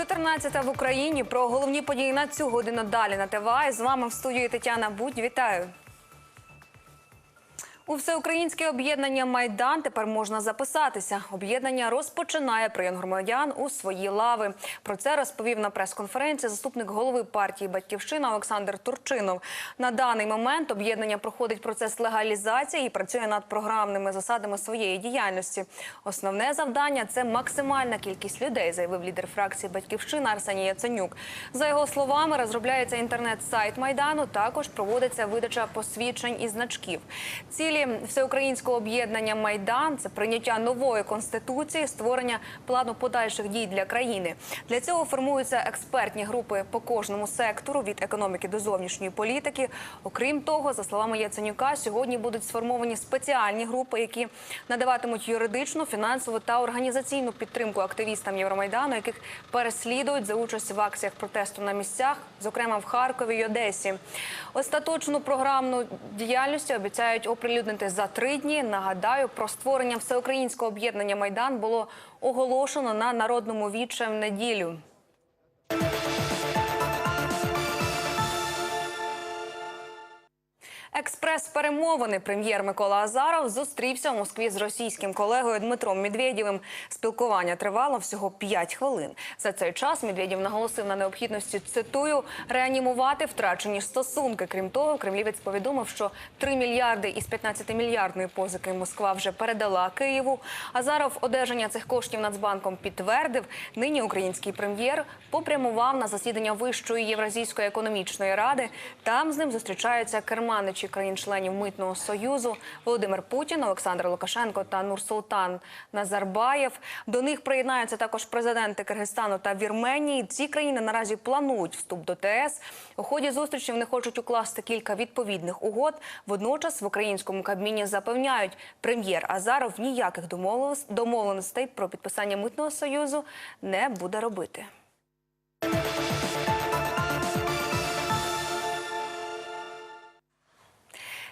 14 в Україні про головні події на цю годину далі на ТВА. З вами в студії Тетяна Будь. Вітаю. У всеукраїнське об'єднання Майдан тепер можна записатися. Об'єднання розпочинає прийом громадян у свої лави. Про це розповів на прес-конференції заступник голови партії Батьківщина Олександр Турчинов. На даний момент об'єднання проходить процес легалізації і працює над програмними засадами своєї діяльності. Основне завдання це максимальна кількість людей, заявив лідер фракції Батьківщина Арсеній Яценюк. За його словами, розробляється інтернет-сайт майдану. Також проводиться видача посвідчень і значків. Цілі всеукраїнського об'єднання Майдан це прийняття нової конституції, створення плану подальших дій для країни. Для цього формуються експертні групи по кожному сектору від економіки до зовнішньої політики. Окрім того, за словами Яценюка, сьогодні будуть сформовані спеціальні групи, які надаватимуть юридичну, фінансову та організаційну підтримку активістам Євромайдану, яких переслідують за участь в акціях протесту на місцях, зокрема в Харкові й Одесі. Остаточну програмну діяльності обіцяють оприлюднити за три дні. Нагадаю, про створення всеукраїнського об'єднання Майдан було оголошено на народному віче в неділю. Експрес-перемовини прем'єр Микола Азаров зустрівся в Москві з російським колегою Дмитром Медведєвим. Спілкування тривало всього 5 хвилин. За цей час Медведєв наголосив на необхідності цитую реанімувати втрачені стосунки. Крім того, кремлівець повідомив, що 3 мільярди із 15 мільярдної позики Москва вже передала Києву. Азаров одержання цих коштів Нацбанком підтвердив. Нині український прем'єр попрямував на засідання Вищої Євразійської економічної ради. Там з ним зустрічаються керманичі країн-членів митного союзу Володимир Путін, Олександр Лукашенко та Нурсултан Назарбаєв. До них приєднаються також президенти Киргизстану та Вірменії. Ці країни наразі планують вступ до ТС. У ході зустрічі вони хочуть укласти кілька відповідних угод. Водночас в українському кабміні запевняють, прем'єр Азаров ніяких домовленостей про підписання митного союзу не буде робити.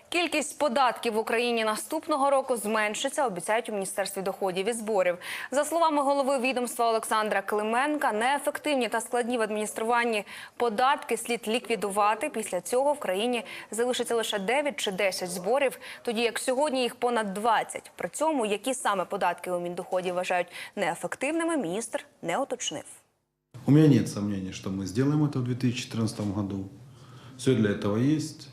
Кількість податків в Україні наступного року зменшиться, обіцяють у міністерстві доходів і зборів. За словами голови відомства Олександра Клименка, неефективні та складні в адмініструванні податки слід ліквідувати. Після цього в країні залишиться лише 9 чи 10 зборів, тоді як сьогодні їх понад 20. При цьому які саме податки у міндоході вважають неефективними, міністр не уточнив. У меня нет сомнений, что мы сделаем это в 2014 году. Все для этого есть.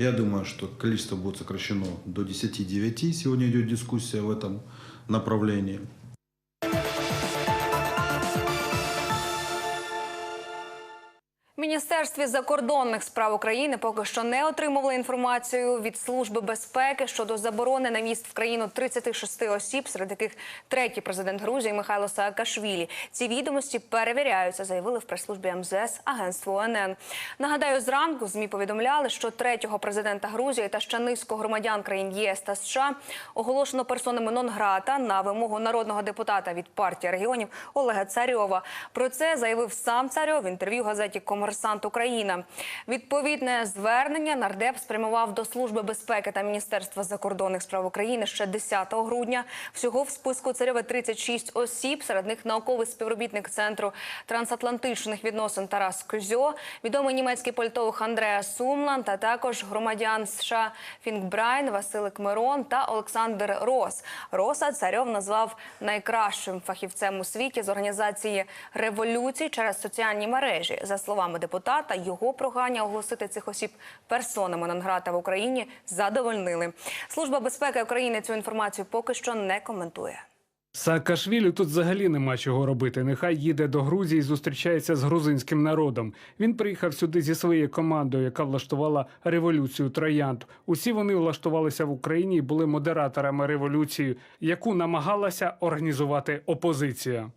Я думаю, что количество будет сокращено до 10-9. Сегодня идет дискуссия в этом направлении. Міністерстві закордонних справ України поки що не отримували інформацію від служби безпеки щодо заборони на в'їзд в країну 36 осіб, серед яких третій президент Грузії Михайло Саакашвілі. Ці відомості перевіряються, заявили в прес-службі МЗС агентство ОНН. Нагадаю, зранку змі повідомляли, що третього президента Грузії та ще низку громадян країн ЄС та США оголошено персонами нон-грата на вимогу народного депутата від партії регіонів Олега Царьова. Про це заявив сам Царьов в інтерв'ю газеті Комерсант Україна. Відповідне звернення нардеп спрямував до служби безпеки та міністерства закордонних справ України ще 10 грудня. Всього в списку царьова 36 осіб. Серед них науковий співробітник центру трансатлантичних відносин Тарас Кузьо, відомий німецький політолог Андреа Сумлан, та також громадян США Фінк Брайн, Василик Мирон та Олександр Рос. Роса царьов назвав найкращим фахівцем у світі з організації революцій через соціальні мережі. За словами депутата, його прохання оголосити цих осіб персонами Нонграта в Україні задовольнили. Служба безпеки України цю інформацію поки що не коментує. Саакашвілі тут взагалі нема чого робити. Нехай їде до Грузії і зустрічається з грузинським народом. Він приїхав сюди зі своєю командою, яка влаштувала революцію троянд. Усі вони влаштувалися в Україні і були модераторами революції, яку намагалася організувати опозиція.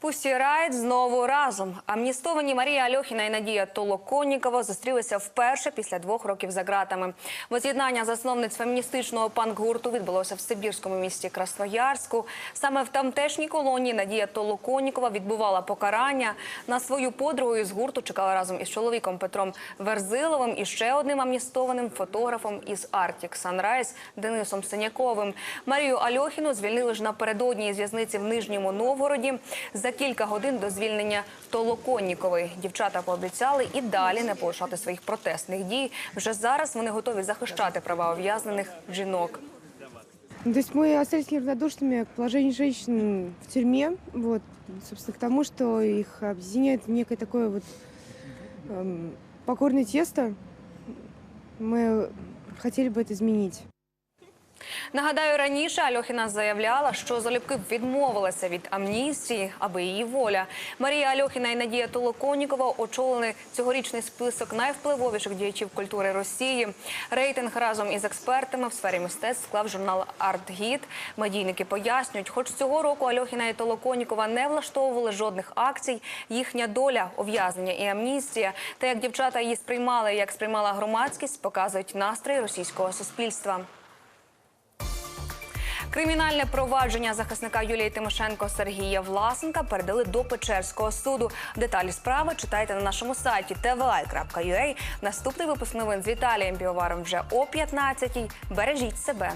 Пусті Райт знову разом. Амністовані Марія Альохіна і Надія Толоконнікова зустрілися вперше після двох років за ґратами. Воз'єднання засновниць феміністичного панк-гурту відбулося в сибірському місті Красноярську. Саме в тамтешній колонії Надія Толоконнікова відбувала покарання. На свою подругу із гурту чекала разом із чоловіком Петром Верзиловим і ще одним амністованим фотографом із Arctic Sunrise Денисом Синяковим. Марію Альохіну звільнили ж напередодні із в'язниці в Нижньому Новгороді за кілька годин до звільнення Толоконнікової. Дівчата пообіцяли і далі не полишати своїх протестних дій. Вже зараз вони готові захищати права ув'язнених жінок. Ну, То есть мы остались неравнодушными к положению женщин в тюрьме, вот, собственно, к тому, что их объединяет некое такое вот эм, покорное тесто. Мы хотели бы это изменить. Нагадаю, раніше Альохіна заявляла, що залюбки відмовилася від амністії, аби її воля. Марія Альохіна і Надія Толоконнікова очолили цьогорічний список найвпливовіших діячів культури Росії. Рейтинг разом із експертами в сфері мистецтв склав журнал «Артгід». Медійники пояснюють, хоч цього року Альохіна і Толоконнікова не влаштовували жодних акцій. Їхня доля, ув'язнення і амністія, та як дівчата її сприймали, і як сприймала громадськість, показують настрої російського суспільства. Кримінальне провадження захисника Юлії Тимошенко Сергія Власенка передали до Печерського суду. Деталі справи читайте на нашому сайті tvlive.ua. Наступний випуск новин з Віталієм Біоваром вже о 15-й. Бережіть себе.